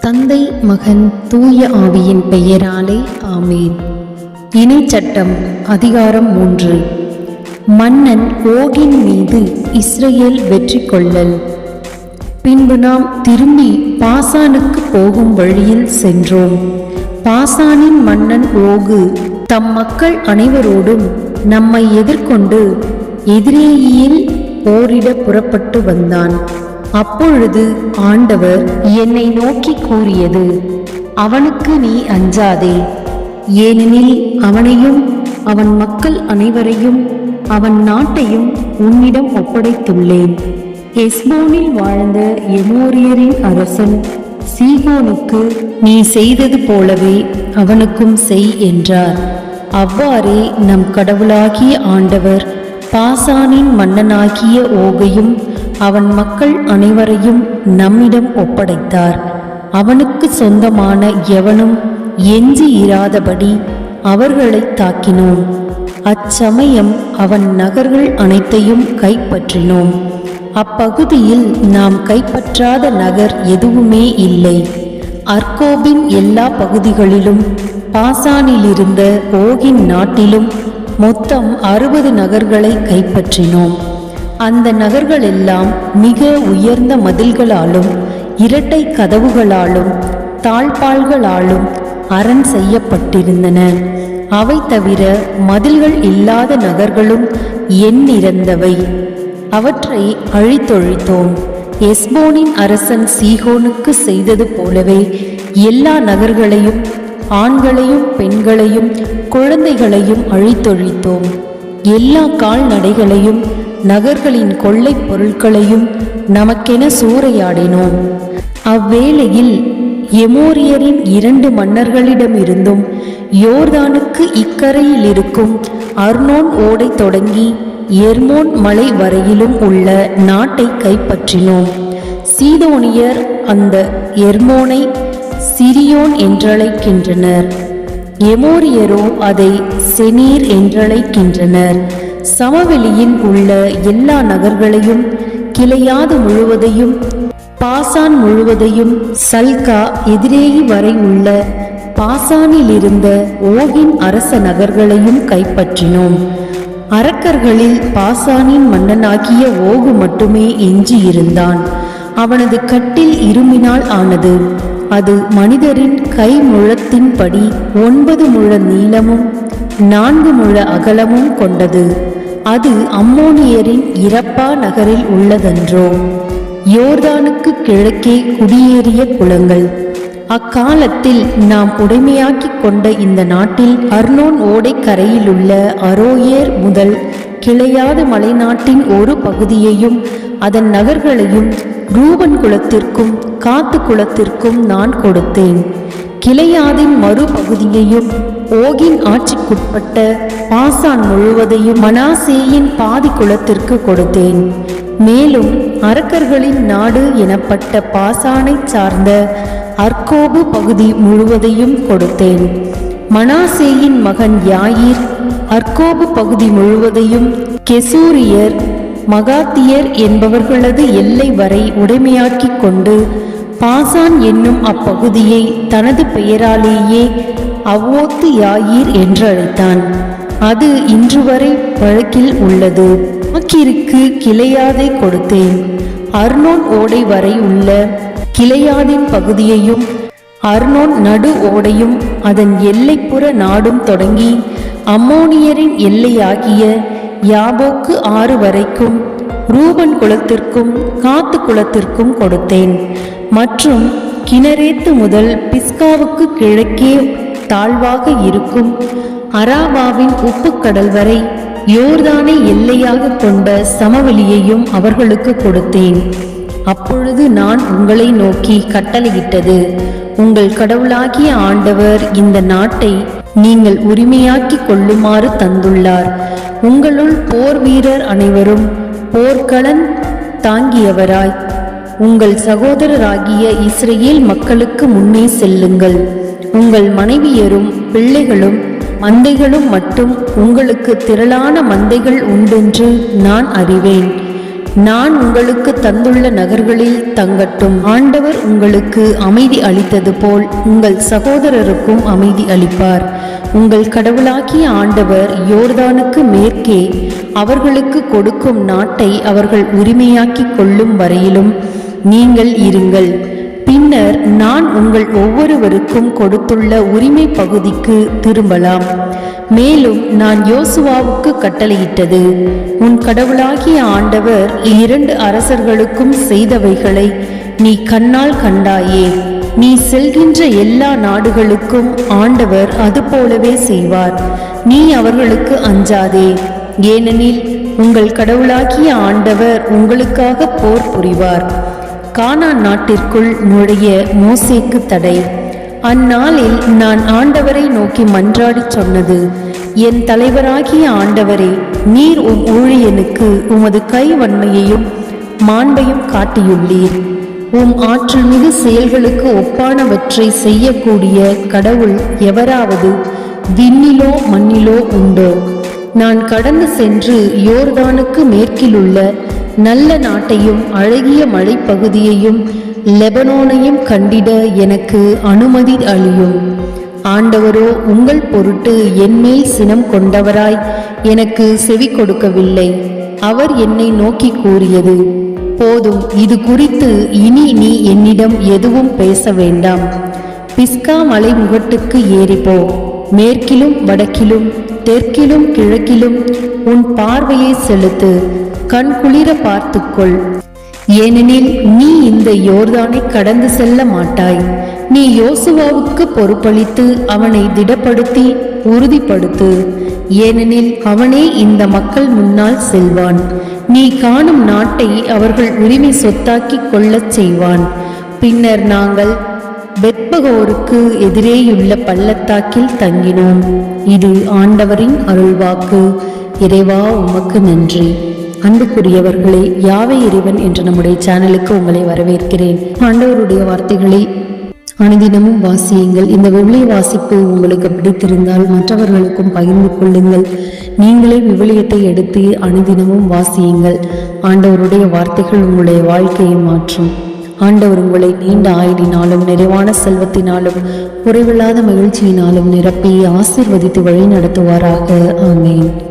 தந்தை மகன் தூய ஆவியின் பெயராலே ஆமேன். இணைச்சட்டம் அதிகாரம் மூன்று. மன்னன் ஓகின் மீது இஸ்ரேல் வெற்றி கொள்ளல். பின்பு நாம் திரும்பி பாசானுக்கு போகும் வழியில் சென்றோம். பாசானின் மன்னன் ஓகு தம் மக்கள் அனைவரோடும் நம்மை எதிர்கொண்டு எதிரேயில் போரிட புறப்பட்டு வந்தான். அப்பொழுது ஆண்டவர் என்னை நோக்கி கூறியது அவனுக்கு நீ அஞ்சாதே. ஏனெனில் அவனையும் அவன் மக்கள் அனைவரையும் அவன் நாட்டையும் உன்னிடம் ஒப்படைத்துள்ளேன். எஸ்போனில் வாழ்ந்த எமோரியரின் அரசன் சீகோனுக்கு நீ செய்தது போலவே அவனுக்கும் செய் என்றார். அவ்வாறே நம் கடவுளாகிய ஆண்டவர் பாசானின் மன்னனாகிய ஓகையும் அவன் மக்கள் அனைவரையும் நம்மிடம் ஒப்படைத்தார். அவனுக்கு சொந்தமான எவனும் எஞ்சி இராதபடி அவர்களை தாக்கினோம். அச்சமயம் அவன் நகர்கள் அனைத்தையும் கைப்பற்றினோம். அப்பகுதியில் நாம் கைப்பற்றாத நகர் எதுவுமே இல்லை. அர்கோபின் எல்லா பகுதிகளிலும் பாசானிலிருந்த ஓகின் நாட்டிலும் மொத்தம் அறுபது நகர்களை கைப்பற்றினோம். அந்த நகர்கள் எல்லாம் மிக உயர்ந்த மதில்களாலும் இரட்டை கதவுகளாலும் தாழ்பால்களாலும் அரண் செய்யப்பட்டிருந்தன. அவை தவிர மதில்கள் இல்லாத நகர்களும் எண்ணிறந்தவை அவற்றை அழித்தொழித்தோம். எஸ்போனின் அரசன் சீகோனுக்கு செய்தது போலவே எல்லா நகர்களையும் ஆண்களையும் பெண்களையும் குழந்தைகளையும் அழித்தொழித்தோம். எல்லா கால்நடைகளையும் நகர்களின் கொள்ளைப் பொருட்களையும் நமக்கென சூறையாடினோம். அவ்வேளையில் எமோரியரின் இரண்டு மன்னர்களிடமிருந்தும் யோர்தானுக்கு இக்கரையில் இருக்கும் அர்னோன் ஓடை தொடங்கி எர்மோன் மலை வரையிலும் உள்ள நாட்டை கைப்பற்றினோம். சீதோனியர் அந்த எர்மோனை சிரியோன் என்றழைக்கின்றனர். எமோரியரோ அதை செனீர் என்றழைக்கின்றனர். சமவெளியில் உள்ள எல்லா நகர்களையும் கிளையாது முழுவதையும் பாசான் முழுவதையும் சல்கா எதிரேயி வரை உள்ள பாசானில் இருந்த ஓகின் அரச நகர்களையும் கைப்பற்றினோம். அரக்கர்களில் பாசானின் மன்னனாகிய ஓகு மட்டுமே எஞ்சியிருந்தான். அவனது கட்டில் இரும்பினால் ஆனது. அது மனிதரின் கை முழத்தின்படி ஒன்பது முழ நீளமும் நான்கு முழ அகலமும் கொண்டது. அது அம்மோனியரின் இரப்பா நகரில் உள்ளதன்றோ? யோர்தானுக்கு கிழக்கே குடியேறிய குளங்கள். அக்காலத்தில் நாம் உடைமையாக்கிக் கொண்ட இந்த நாட்டில் அர்னோன் ஓடைக்கரையிலுள்ள அரோயேர் முதல் கிளையாத மலைநாட்டின் ஒரு பகுதியையும் அதன் நகர்களையும் ரூபன் குலத்திற்கும் காத்து குலத்திற்கும் நான் கொடுத்தேன். கிளையாதின் மறுபகுதியையும் ஓகின் ஆட்சிக்குட்பட்ட பாசான் முழுவதையும் மனாசேயின் பாதி குலத்திற்கு கொடுத்தேன். மேலும் அரக்கர்களின் நாடு எனப்பட்ட பாசானைச் சார்ந்த அர்கோபு பகுதி முழுவதையும் கொடுத்தேன். மனாசேயின் மகன் யாயிர் அர்கோபு பகுதி முழுவதையும் கெசூரியர் மகாத்தியர் என்பவர்களது எல்லை வரை உடைமையாக்கிக் கொண்டு பாசான் என்னும் அப்பகுதியை தனது பெயராலேயே அவ்வோத்து யாயீர் என்று அழைத்தான் அது இன்று வரை வழக்கில் உள்ளது. மக்கிற்கு கிளையாதை கொடுத்தேன். அர்னோன் ஓடை வரை உள்ள கிளையாதின் பகுதியையும் அர்னோன் நடு ஓடையும் அதன் எல்லைப்புற நாடும் தொடங்கி அம்மோனியரின் எல்லையாகிய யாபோக்கு ஆறு வரைக்கும் ரூபன் குலத்திற்கும் காத்து குலத்திற்கும் கொடுத்தேன். மற்றும் கிணரேத்து முதல் பிஸ்காவுக்கு கிழக்கே தாழ்வாக இருக்கும் அராபாவின் உப்புக்கடல் வரை யோர்தானை எல்லையாக கொண்ட சமவெளியையும் அவர்களுக்கு கொடுத்தேன். அப்பொழுது நான் உங்களை நோக்கி கட்டளையிட்டது உங்கள் கடவுளாகிய ஆண்டவர் இந்த நாட்டை நீங்கள் உரிமையாக்கிக் கொள்ளுமாறு தந்துள்ளார். உங்களுள் போர் வீரர் அனைவரும் போர்க்களன் தாங்கியவராய். உங்கள் சகோதரராகிய இஸ்ரேல் மக்களுக்கு முன்னே செல்லுங்கள். உங்கள் மனைவியரும் பிள்ளைகளும் மந்தைகளும் மட்டும் உங்களுக்கு திரளான மந்தைகள் உண்டென்று நான் அறிவேன். நான் உங்களுக்கு தந்துள்ள நகர்களில் தங்கட்டும். ஆண்டவர் உங்களுக்கு அமைதி அளித்தது போல் உங்கள் சகோதரருக்கும் அமைதி அளிப்பார். உங்கள் கடவுளாகிய ஆண்டவர் யோர்தானுக்கு மேற்கே அவர்களுக்கு கொடுக்கும் நாட்டை அவர்கள் உரிமையாக்கிக் கொள்ளும் வரையிலும் நீங்கள் இருங்கள். பின்னர் நான் உங்கள் ஒவ்வொருவருக்கும் கொடுத்துள்ள உரிமை பகுதிக்கு திரும்பலாம். மேலும் நான் யோசுவாவுக்கு கட்டளையிட்டது உன் கடவுளாகிய ஆண்டவர் இரண்டு அரசர்களுக்கும் செய்தவைகளை நீ கண்ணால் கண்டாயே. நீ செல்கின்ற எல்லா நாடுகளுக்கும் ஆண்டவர் அதுபோலவே செய்வார். நீ அவர்களுக்கு அஞ்சாதே. ஏனெனில் உங்கள் கடவுளாகிய ஆண்டவர் உங்களுக்காக போர் புரிவார். கானான் நாட்டிற்குள் நுழைய மோசேக்கு தடை. அந்நாளில் நான் ஆண்டவரை நோக்கி மன்றாடிச் சொன்னது என் தலைவராகிய ஆண்டவரே நீர் உம் ஊழியனுக்கு உமது கை வன்மையையும் மாண்பையும் காட்டியுள்ளீர். உம் ஆற்றல் மிகு செயல்களுக்கு ஒப்பானவற்றை செய்யக்கூடிய கடவுள் எவராவது விண்ணிலோ மண்ணிலோ உண்டோ? நான் கடந்து சென்று யோர்தானுக்கு மேற்கிலுள்ள நல்ல நாட்டையும் அழகிய மலைப்பகுதியையும் லெபனோனையும் கண்டிட எனக்கு அனுமதி அளியும். ஆண்டவரோ உங்கள் பொருட்டு என்மேல் சினம் கொண்டவராய் எனக்கு செவி கொடுக்கவில்லை. அவர் என்னை நோக்கி கூறியது போதும் இது குறித்து இனி நீ என்னிடம் எதுவும் பேச வேண்டாம். பிஸ்கா மலை முகட்டுக்கு ஏறிப்போ. மேற்கிலும் வடக்கிலும் தெற்கிலும் கிழக்கிலும் உன் பார்வையை செலுத்து கண் குளிர பார்த்துக்கொள். ஏனெனில் நீ இந்த யோர்தானை கடந்து செல்ல மாட்டாய். நீ யோசுவாவுக்கு பொறுப்பளித்து அவனை திடப்படுத்தி உறுதிப்படுத்து. ஏனெனில் அவனே இந்த மக்கள் முன்னால் செல்வான். நீ காணும் நாட்டை அவர்கள் உரிமை சொத்தாக்கிக் கொள்ளச் செய்வான். பின்னர் நாங்கள் பெத்பகோருக்கு எதிரேயுள்ள பள்ளத்தாக்கில் தங்கினோம். இது ஆண்டவரின் அருள்வாக்கு. இறைவா உமக்கு நன்றி. அன்புக்குரியவர்களே யாவை இறைவன் என்ற நம்முடைய சேனலுக்கு உங்களை வரவேற்கிறேன். ஆண்டவருடைய வார்த்தைகளை அனுதினமும் வாசியுங்கள். இந்த விவிலிய வாசிப்பு உங்களுக்கு பிடித்திருந்தால் மற்றவர்களுக்கும் பகிர்ந்து கொள்ளுங்கள். நீங்களே விவிலியத்தை எடுத்து அனுதினமும் வாசியுங்கள். ஆண்டவருடைய வார்த்தைகள் உங்களுடைய வாழ்க்கையை மாற்றும். ஆண்டவர் உங்களை நீண்ட ஆயுளினாலும் நிறைவான செல்வத்தினாலும் குறைவில்லாத மகிழ்ச்சியினாலும் நிரப்பி ஆசிர்வதித்து வழி நடத்துவாராக ஆமேன்.